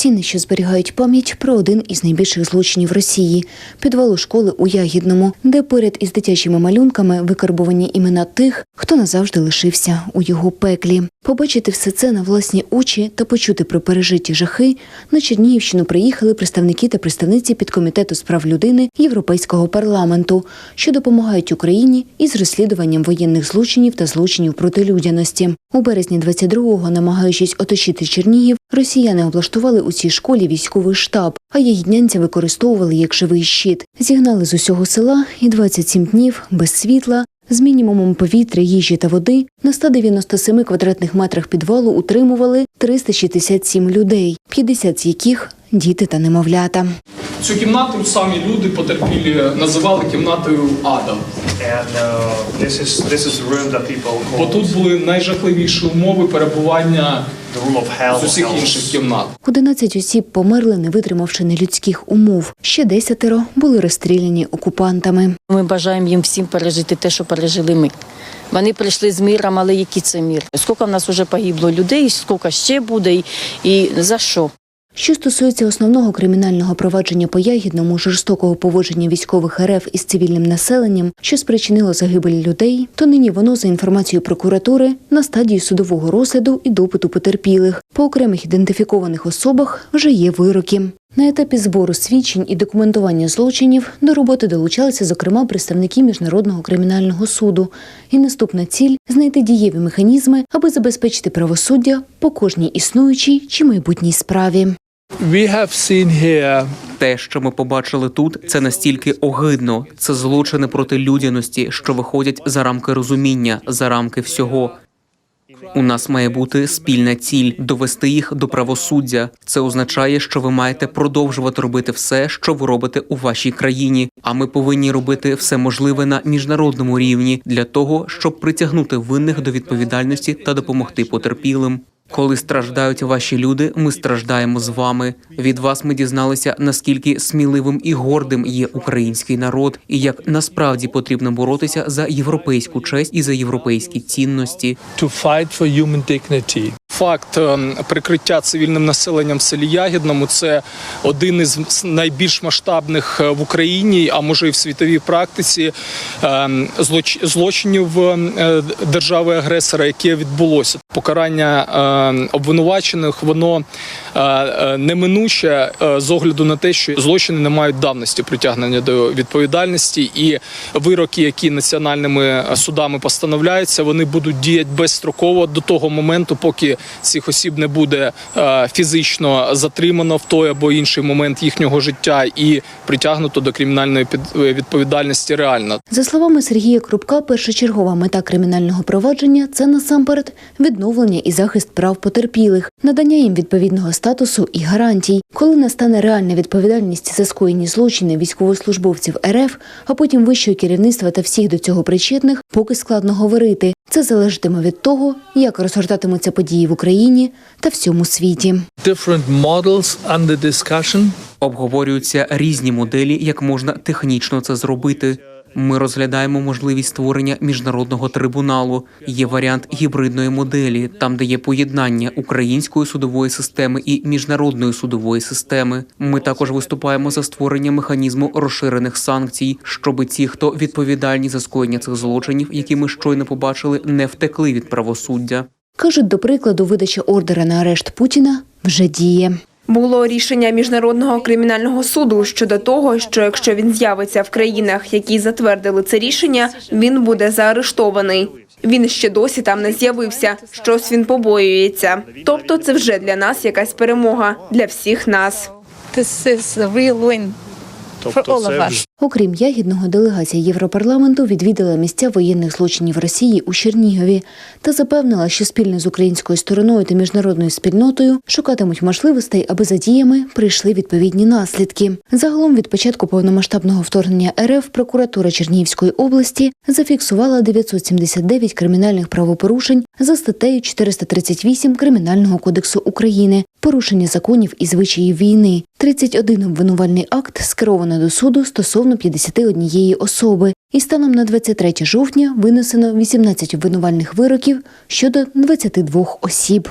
Стіни, що зберігають пам'ять про один із найбільших злочинів Росії підвалу школи у Ягідному, де поряд із дитячими малюнками викарбовані імена тих, хто назавжди лишився у його пеклі. Побачити все це на власні очі та почути про пережиті жахи на Чернігівщину приїхали представники та представниці підкомітету з прав людини Європейського парламенту, що допомагають Україні із розслідуванням воєнних злочинів та злочинів проти людяності. У березні 22-го, намагаючись оточити Чернігів, росіяни облаштували у цій школі військовий штаб, а ягіднянця використовували як живий щит. Зігнали з усього села і 27 днів без світла. З мінімумом повітря, їжі та води на 197 квадратних метрах підвалу утримували 367 людей, 50 з яких діти та немовлята. Цю кімнату самі люди потерпілі називали кімнатою ада. And uh, this is this is the room that people Бо call тут були найжахливіші умови перебування the room of hell. з усіх інших кімнат. 11 осіб померли, не витримавши нелюдських умов. Ще десятеро були розстріляні окупантами. Ми бажаємо їм всім пережити те, що пережили ми. Вони прийшли з миром, але який це мір? Скільки в нас вже погибло людей, скільки ще буде, і, і за що? Що стосується основного кримінального провадження по ягідному жорстокого поводження військових РФ із цивільним населенням, що спричинило загибель людей, то нині воно за інформацією прокуратури на стадії судового розгляду і допиту потерпілих. По окремих ідентифікованих особах вже є вироки. На етапі збору свідчень і документування злочинів до роботи долучалися, зокрема, представники міжнародного кримінального суду. І наступна ціль знайти дієві механізми, аби забезпечити правосуддя по кожній існуючій чи майбутній справі. We have seen here Те, що ми побачили тут, це настільки огидно. Це злочини проти людяності, що виходять за рамки розуміння, за рамки всього. У нас має бути спільна ціль довести їх до правосуддя. Це означає, що ви маєте продовжувати робити все, що ви робите у вашій країні. А ми повинні робити все можливе на міжнародному рівні для того, щоб притягнути винних до відповідальності та допомогти потерпілим. Коли страждають ваші люди, ми страждаємо з вами. Від вас ми дізналися, наскільки сміливим і гордим є український народ, і як насправді потрібно боротися за європейську честь і за європейські цінності. to fight for human dignity. Факт е, прикриття цивільним населенням в селі Ягідному це один із найбільш масштабних е, в Україні, а може і в світовій практиці е, злочинів е, держави-агресора, яке відбулося. Покарання обвинувачених воно неминуче з огляду на те, що злочини не мають давності притягнення до відповідальності, і вироки, які національними судами постановляються, вони будуть діяти безстроково до того моменту, поки цих осіб не буде е, фізично затримано в той або інший момент їхнього життя і притягнуто до кримінальної е, відповідальності реально. За словами Сергія Крупка, першочергова мета кримінального провадження це насамперед відновлення і захист прав потерпілих, надання їм відповідного статусу і гарантій. Коли настане реальна відповідальність за скоєні злочини військовослужбовців РФ, а потім вищого керівництва та всіх до цього причетних, поки складно говорити. Це залежатиме від того, як розгортатимуться події в Україні та всьому світі. Different models. Обговорюються різні моделі, як можна технічно це зробити. Ми розглядаємо можливість створення міжнародного трибуналу. Є варіант гібридної моделі, там де є поєднання української судової системи і міжнародної судової системи. Ми також виступаємо за створення механізму розширених санкцій, щоб ті, хто відповідальні за скоєння цих злочинів, які ми щойно побачили, не втекли від правосуддя. Кажуть, до прикладу, видача ордера на арешт Путіна вже діє. Було рішення міжнародного кримінального суду щодо того, що якщо він з'явиться в країнах, які затвердили це рішення, він буде заарештований. Він ще досі там не з'явився. Щось він побоюється. Тобто, це вже для нас якась перемога для всіх нас. This is Тобто це вже Окрім ягідного, делегація Європарламенту відвідала місця воєнних злочинів Росії у Чернігові та запевнила, що спільно з українською стороною та міжнародною спільнотою шукатимуть можливостей, аби за діями прийшли відповідні наслідки. Загалом від початку повномасштабного вторгнення РФ прокуратура Чернігівської області зафіксувала 979 кримінальних правопорушень за статтею 438 Кримінального кодексу України, порушення законів і звичаїв війни. 31 обвинувальний акт скеровано до суду стосовно 51 особи. І станом на 23 жовтня винесено 18 обвинувальних вироків щодо 22 осіб.